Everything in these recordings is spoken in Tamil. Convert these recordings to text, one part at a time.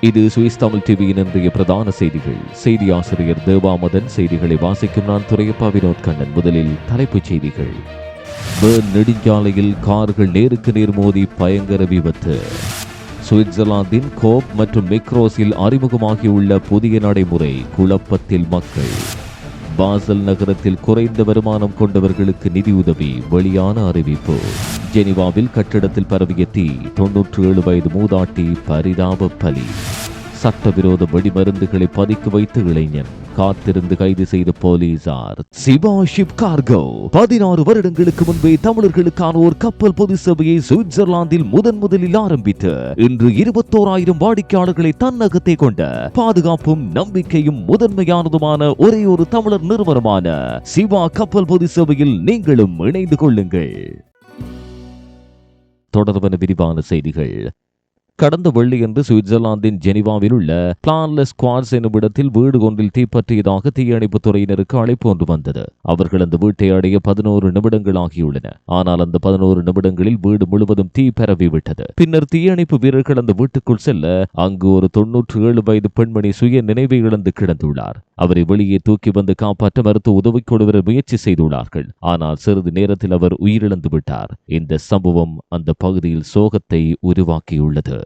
இது சுவிஸ் தமிழ் டிவியின் இன்றைய பிரதான செய்திகள். செய்தி ஆசிரியர் தேவாமதன் செய்திகளை வாசிக்கும் நான் துறையப்பா வினோத் கண்ணன். முதலில் தலைப்புச் செய்திகள். பேர்ன் நெடுஞ்சாலையில் கார்கள் நேருக்கு நேர் மோதி பயங்கர விபத்து. சுவிட்சர்லாந்தின் கோப் மற்றும் மெக்ரோஸில் அறிமுகமாகியுள்ள புதிய நடைமுறை குழப்பத்தில் மக்கள். பாசல் நகரத்தில் குறைந்த வருமானம் கொண்டவர்களுக்கு நிதியுதவி வெளியான அறிவிப்பு. ஜெனிவாவில் கட்டிடத்தில் பரவிய தீ தொன்னூற்று ஏழு வயது மூதாட்டி பரிதாப பலி. சட்டவிரோத வெடிமருந்துகளை பதுக்கி வைத்த இளைஞன். காத்திருந்து கைது செய்த போலீசார். Siva ship cargo. பதினாறு வருடங்களுக்கு முன்பே தமிழர்களுக்கான ஒரு கப்பல் பொது சேவையை சுவிட்சர்லாந்தில் முதன் முதலில் ஆரம்பித்து இன்று இருபத்தோராயிரம் வாடிக்கையாளர்களை தன்னகத்தை கொண்ட பாதுகாப்பும் நம்பிக்கையும் முதன்மையானதுமான ஒரே ஒரு தமிழர் நிறுவனமான சிவா கப்பல் பொது சேவையில் நீங்களும் இணைந்து கொள்ளுங்கள். தொடர்பான விரிவான செய்திகள். கடந்த வெள்ளியன்று சுவிட்சர்லாந்தின் ஜெனிவாவில் உள்ள பிளான்லெஸ் குவார்ஸ் எனும் இடத்தில் வீடு ஒன்றில் தீப்பற்றியதாக தீயணைப்புத் துறையினருக்கு அழைப்பு ஒன்று வந்தது. அவர்கள் அந்த வீட்டை அடைய பதினோரு நிமிடங்கள் ஆகியுள்ளன. ஆனால் அந்த பதினோரு நிமிடங்களில் வீடு முழுவதும் தீ பரவிவிட்டது பின்னர் தீயணைப்பு வீரர்கள் அந்த வீட்டுக்குள் செல்ல அங்கு ஒரு தொன்னூற்று ஏழு வயது பெண்மணி சுய நினைவை இழந்து கிடந்துள்ளார். அவரை வெளியே தூக்கி வந்து காப்பாற்ற மருத்துவ உதவி கொடுவர முயற்சி செய்துள்ளார்கள். ஆனால் சிறிது நேரத்தில் அவர் உயிரிழந்து விட்டார். இந்த சம்பவம் அந்த பகுதியில் சோகத்தை உருவாக்கியுள்ளது.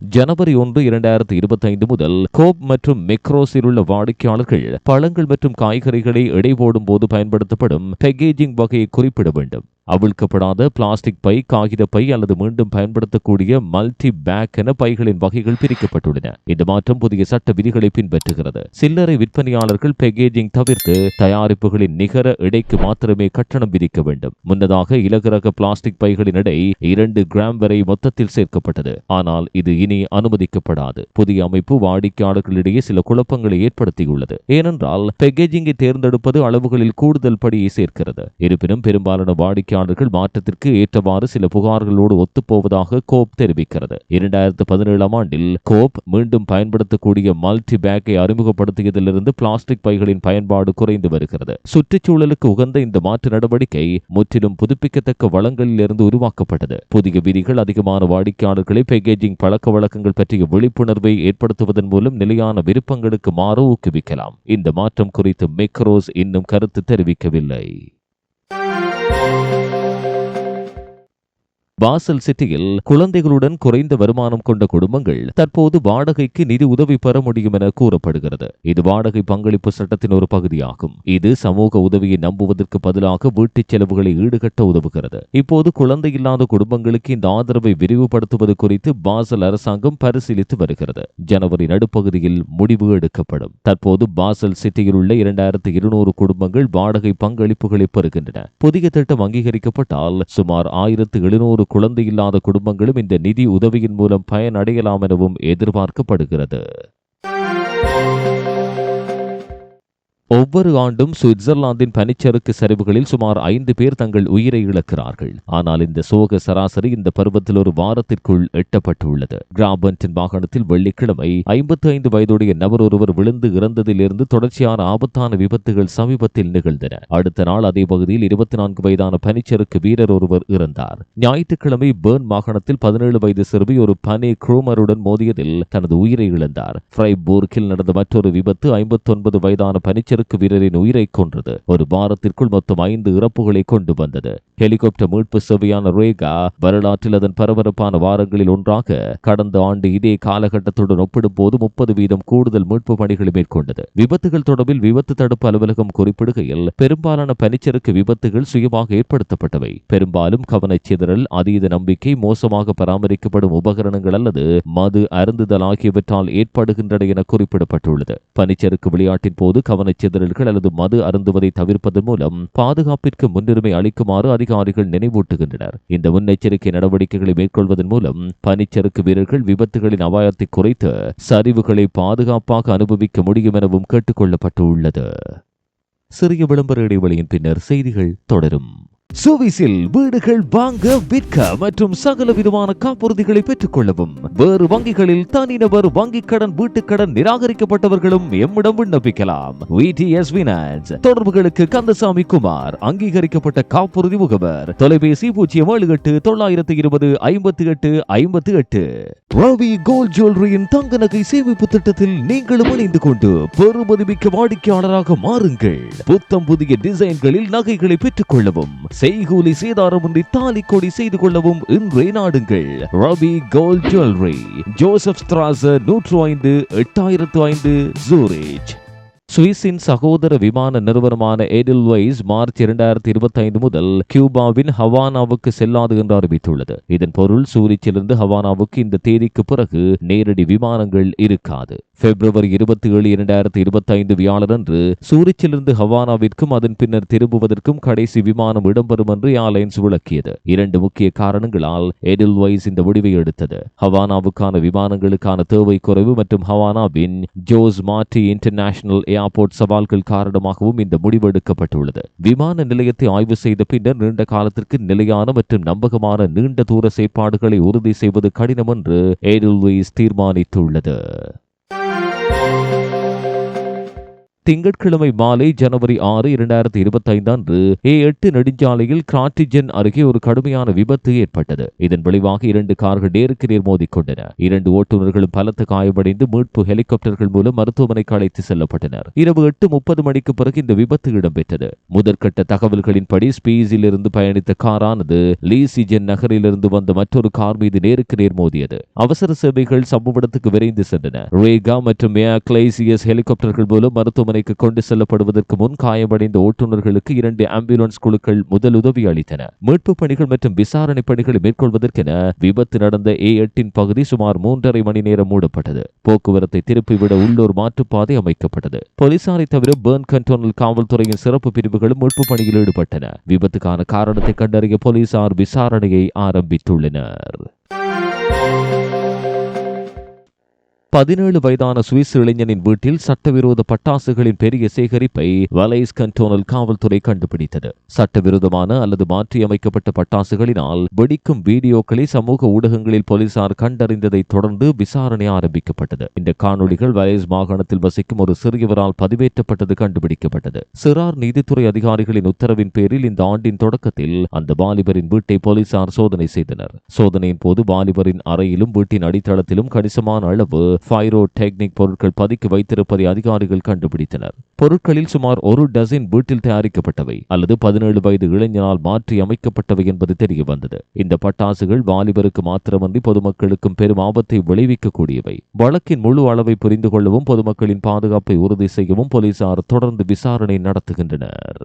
ஜனவரி ஒன்று இரண்டாயிரத்தி இருபத்தி ஐந்து முதல் கோப் மற்றும் மெக்ரோஸில் உள்ள வாடிக்கையாளர்கள் பழங்கள் மற்றும் காய்கறிகளை எடை போடும் போது பயன்படுத்தப்படும் பேக்கேஜிங் வகையை குறிப்பிட வேண்டும். அவிழ்க்கப்படாத பிளாஸ்டிக் பை காகித பை அல்லது மீண்டும் பயன்படுத்தக்கூடிய மல்டி பேக் என பைகளின் வகைகள் பிரிக்கப்பட்டுள்ளன. இந்த மாற்றம் புதிய சட்ட விதிகளை பின்பற்றுகிறது. சில்லறை விற்பனையாளர்கள் பேக்கேஜிங் தவிர்த்து தயாரிப்புகளின் நிகர எடைக்கு மாத்திரமே கட்டணம் விதிக்க வேண்டும். முன்னதாக இலகுரக பிளாஸ்டிக் பைகளின் எடை இரண்டு கிராம் வரை மொத்தத்தில் சேர்க்கப்பட்டது. ஆனால் இது இனி அனுமதிக்கப்படாது. புதிய அமைப்பு வாடிக்கையாளர்களிடையே சில குழப்பங்களை ஏற்படுத்தியுள்ளது. ஏனென்றால் பேக்கேஜிங்கை தேர்ந்தெடுப்பது அளவுகளில் கூடுதல் படியை சேர்க்கிறது. இருப்பினும் பெரும்பாலான வாடிக்கை வாடிக்கையாளர்கள் மாற்றத்திற்கு ஏற்றவாறு சில புகார்களோடு ஒத்துப்போவதாக கோப் தெரிவிக்கிறது. இரண்டாயிரத்து பதினேழாம் ஆண்டில் கோப் மீண்டும் பயன்படுத்தக்கூடிய மல்டி பேக்கை அறிமுகப்படுத்தியதிலிருந்து பிளாஸ்டிக் பைகளின் பயன்பாடு குறைந்து வருகிறது. சுற்றுச்சூழலுக்கு உகந்த இந்த மாற்று நடவடிக்கை முற்றிலும் புதுப்பிக்கத்தக்க வளங்களில் இருந்து உருவாக்கப்பட்டது. புதிய விதிகள் அதிகமான வாடிக்கையாளர்களை பேக்கேஜிங் பழக்க வழக்கங்கள் பற்றிய விழிப்புணர்வை ஏற்படுத்துவதன் மூலம் நிலையான விருப்பங்களுக்கு மாற ஊக்குவிக்கலாம். இந்த மாற்றம் குறித்து மெக்ரோஸ் இன்னும் கருத்து தெரிவிக்கவில்லை. Música வாசல் சிட்டியில் குழந்தைகளுடன் குறைந்த வருமானம் கொண்ட குடும்பங்கள் தற்போது வாடகைக்கு நிதி உதவி பெற முடியும் என கூறப்படுகிறது. இது வாடகை பங்களிப்பு சட்டத்தின் ஒரு பகுதியாகும். இது சமூக உதவியை நம்புவதற்கு பதிலாக வீட்டுச் செலவுகளை ஈடுகட்ட உதவுகிறது. இப்போது குழந்தை இல்லாத குடும்பங்களுக்கு இந்த ஆதரவை விரிவுபடுத்துவது குறித்து பாசல் அரசாங்கம் பரிசீலித்து வருகிறது. ஜனவரி நடுப்பகுதியில் முடிவு எடுக்கப்படும். தற்போது பாசல் சிட்டியில் உள்ள இரண்டாயிரத்து இருநூறு குடும்பங்கள் வாடகை பங்களிப்புகளை பெறுகின்றன. புதிய திட்டம் அங்கீகரிக்கப்பட்டால் சுமார் ஆயிரத்து எழுநூறு குழந்தை இல்லாத குடும்பங்களும் இந்த நிதி உதவியின் மூலம் பயனடையலாம் எனவும் எதிர்பார்க்கப்படுகிறது. ஒவ்வொரு ஆண்டும் சுவிட்சர்லாந்தின் பனிச்சறுக்கு சரிவுகளில் சுமார் ஐந்து பேர் தங்கள் உயிரை இழக்கிறார்கள். ஆனால் இந்த சோக சராசரி இந்த பருவத்தில் ஒரு வாரத்திற்குள் எட்டப்பட்டுள்ளது. கிராபன்டின் வாகனத்தில் வெள்ளிக்கிழமை ஐம்பத்தி ஐந்து வயதுடைய நபர் ஒருவர் விழுந்து இறந்ததிலிருந்து தொடர்ச்சியான ஆபத்தான விபத்துகள் சமீபத்தில் நிகழ்ந்தன. அடுத்த நாள் அதே பகுதியில் இருபத்தி நான்கு வயதான பனிச்சறுக்கு வீரர் ஒருவர் இறந்தார். ஞாயிற்றுக்கிழமை பேர்ன் மாகாணத்தில் பதினேழு வயது சிறுமி ஒரு பனி குரோமருடன் மோதியதில் தனது உயிரை இழந்தார். ஃப்ரைபூர்க்கில் நடந்த மற்றொரு விபத்து ஐம்பத்தி ஒன்பது வயதான பனிச்சறுக்கு பனிச்சறுக்கு வீரரின் உயிரை கொன்றது. ஒரு வாரத்திற்குள் மொத்தம் ஐந்து இறப்புகளை கொண்டு வந்தது. ஹெலிகாப்டர் மீட்பு சேவையான ரேகா வரலாற்றில் அதன் பரபரப்பான வாரங்களில் ஒன்றாக கடந்த ஆண்டு இதே காலகட்டத்துடன் ஒப்பிடும் போது முப்பது வீதம் கூடுதல் மீட்பு பணிகளை மேற்கொண்டது. விபத்துகள் தொடர்பில் விபத்து தடுப்பு அலுவலகம் குறிப்பிடுகையில் பெரும்பாலான பனிச்சறுக்கு விபத்துகள் சுயமாக ஏற்படுத்தப்பட்டவை. பெரும்பாலும் கவனச்சிதறல் அதீத நம்பிக்கை மோசமாக பராமரிக்கப்படும் உபகரணங்கள் அல்லது மது அருந்துதல் ஆகியவற்றால் ஏற்படுகின்றன என குறிப்பிடப்பட்டுள்ளது. பனிச்சறுக்கு விளையாட்டின் போது கவனச்சிதறல்கள் அல்லது மது அருந்துவதை தவிர்ப்பதன் மூலம் பாதுகாப்பிற்கு முன்னுரிமை அளிக்குமாறு அதிகாரிகள் நினைவூட்டுகின்றனர். இந்த முன்னெச்சரிக்கை நடவடிக்கைகளை மேற்கொள்வதன் மூலம் பனிச்சறுக்கு வீரர்கள் விபத்துகளின் அபாயத்தை குறைத்து சரிவுகளை பாதுகாப்பாக அனுபவிக்க முடியும் எனவும் கேட்டுக்கொள்ளப்பட்டுள்ளது. சிறிய விளம்பர இடைவெளியின் பின்னர் செய்திகள் தொடரும். சுவிசில் வீடுகள் வாங்க விற்க மற்றும் சகல விதமான காப்புறுதிகளை பெற்றுக் கொள்ளவும் வேறு வங்கிகளில் தனிநபர் வங்கிக் கடன் வீட்டுக் கடன் நிராகரிக்கப்பட்டவர்களும் எம்மிடம் விண்ணப்பிக்கலாம். தொடர்புகளுக்கு கந்தசாமி குமார் அங்கீகரிக்கப்பட்ட காப்புறுதி முகவர். தொலைபேசி பூஜ்ஜியம் ஏழு எட்டு தொள்ளாயிரத்து இருபது ஐம்பத்தி எட்டு ஐம்பத்தி எட்டு ரவி கோல்ட் ஜுவல்லரியின் தங்க நகை சேமிப்பு திட்டத்தில் நீங்களும் இணைந்து கொண்டு பெருமதிமிக்க வாடிக்கையாளராக மாறுங்கள். புத்தம் புதிய டிசைன்களில் நகைகளை பெற்றுக் கொள்ளவும் செய்கூலி சேதாரமின்றி தாலி கொடி செய்து கொள்ளவும் இன்றே நாடுங்கள். ரவி கோல்ட் ஜுவல்லரி ஜோசப் ஸ்திராச நூற்று ஐந்து எட்டாயிரத்து ஐந்து ஜூரிச் சுவிஸின் சகோதர விமான நிறுவனமான எடில்வைஸ் மார்ச் இரண்டாயிரத்தி இருபத்தி ஐந்து முதல் கியூபாவின் ஹவானாவுக்கு செல்லாது என்று அறிவித்துள்ளது. இதன் பொருள் சூரிச்சிலிருந்து ஹவானாவுக்கு இந்த தேதிக்கு பிறகு நேரடி விமானங்கள் இருக்காது. பிப்ரவரி இருபத்தி ஏழு இரண்டாயிரத்தி இருபத்தி ஐந்து வியாழனன்று சூரிச்சிலிருந்து ஹவானாவிற்கும் அதன் பின்னர் திரும்புவதற்கும் கடைசி விமானம் இடம்பெறும் என்று ஏர்லைன்ஸ் விளக்கியது. இரண்டு முக்கிய காரணங்களால் எடில்வைஸ் இந்த முடிவை எடுத்தது. ஹவானாவுக்கான விமானங்களுக்கான தேவை குறைவு மற்றும் ஹவானாவின் ஜோஸ் மார்டி இன்டர்நேஷனல் ஏர்போர்ட் சவால்கள் காரணமாகவும் இந்த முடிவு எடுக்கப்பட்டுள்ளது. விமான நிலையத்தை ஆய்வு செய்த பின்னர் நீண்ட காலத்திற்கு நிலையான மற்றும் நம்பகமான நீண்ட தூர செயற்பாடுகளை உறுதி செய்வது கடினம் என்று எடில்வைஸ் தீர்மானித்துள்ளது. திங்கட்கிழமை மாலை ஜனவரி ஆறு இரண்டாயிரத்தி இருபத்தி ஐந்து அன்று ஏ எட்டு நெடுஞ்சாலையில் கிராட்டிஜன் அருகே ஒரு கடுமையான விபத்து ஏற்பட்டது. இதன் விளைவாக இரண்டு கார்கள் நேருக்கு நேர் மோதிக்கொண்டன. இரண்டு ஓட்டுநர்களும் பலத்த காயமடைந்து மீட்பு ஹெலிகாப்டர்கள் மூலம் மருத்துவமனைக்கு அழைத்து செல்லப்பட்டனர். இரவு எட்டு முப்பது மணிக்கு பிறகு இந்த விபத்து இடம்பெற்றது. முதற்கட்ட தகவல்களின்படி ஸ்பீஸில் இருந்து பயணித்த காரானது லீசிஜன் நகரிலிருந்து வந்த மற்றொரு கார் மீது நேருக்கு நேர் மோதியது. அவசர சேவைகள் சம்பவ இடத்துக்கு விரைந்து சென்றன. ரேகா மற்றும் ஏர் கிளைசியஸ் ஹெலிகாப்டர்கள் மூலம் மருத்துவமனைக்கு கொண்டு செல்லப்படுவதற்கு முன் காயமடைந்த ஓட்டுநர்களுக்கு இரண்டு ஆம்புலன்ஸ் குழுக்கள் முதல் உதவி அளித்தன. மீட்பு பணிகள் மற்றும் விசாரணை பணிகளை மேற்கொள்வதற்கென விபத்து நடந்த ஏ எட்டின் பகுதி சுமார் மூன்றரை மணி நேரம் மூடப்பட்டது. போக்குவரத்தை திருப்பிவிட உள்ளூர் மாற்றுப்பாதை அமைக்கப்பட்டது. போலீசாரை தவிர பேர்ன் கண்டோனல் காவல்துறையின் சிறப்பு பிரிவுகளும் மீட்பு பணியில் ஈடுபட்டன. விபத்துக்கான காரணத்தை கண்டறிய போலீசார் விசாரணையை ஆரம்பித்துள்ளனர். பதினேழு வயதான சுவிஸ் இளைஞனின் வீட்டில் சட்டவிரோத பட்டாசுகளின் பெரிய சேகரிப்பை வலைஸ் கண்டோனல் காவல்துறை கண்டுபிடித்தது. சட்டவிரோதமான அல்லது மாற்றியமைக்கப்பட்ட பட்டாசுகளினால் வெடிக்கும் வீடியோக்களை சமூக ஊடகங்களில் போலீசார் கண்டறிந்ததை தொடர்ந்து விசாரணை ஆரம்பிக்கப்பட்டது. இந்த காணொளிகள் வலைஸ் மாகாணத்தில் வசிக்கும் ஒரு சிறியவரால் பதிவேற்றப்பட்டது கண்டுபிடிக்கப்பட்டது. சிறார் நீதித்துறை அதிகாரிகளின் உத்தரவின் பேரில் இந்த ஆண்டின் தொடக்கத்தில் அந்த வாலிபரின் வீட்டை போலீசார் சோதனை செய்தனர். சோதனையின் போது வாலிபரின் அறையிலும் வீட்டின் அடித்தளத்திலும் கணிசமான அளவு பைரோ டெக்னிக் பொருட்கள் பதுக்கி வைத்திருப்பதை அதிகாரிகள் கண்டுபிடித்தனர். பொருட்களில் சுமார் ஒரு டசின் வீட்டில் தயாரிக்கப்பட்டவை அல்லது பதினேழு வயது இளைஞனால் மாற்றி அமைக்கப்பட்டவை என்பது தெரிய வந்தது இந்த பட்டாசுகள் வாலிபருக்கு மாத்திரமன்றி பொதுமக்களுக்கும் பெரும் ஆபத்தை விளைவிக்கக்கூடியவை. வழக்கின் முழு அளவை புரிந்து கொள்ளவும் பொதுமக்களின் பாதுகாப்பை உறுதி செய்யவும் போலீசார் தொடர்ந்து விசாரணை நடத்துகின்றனர்.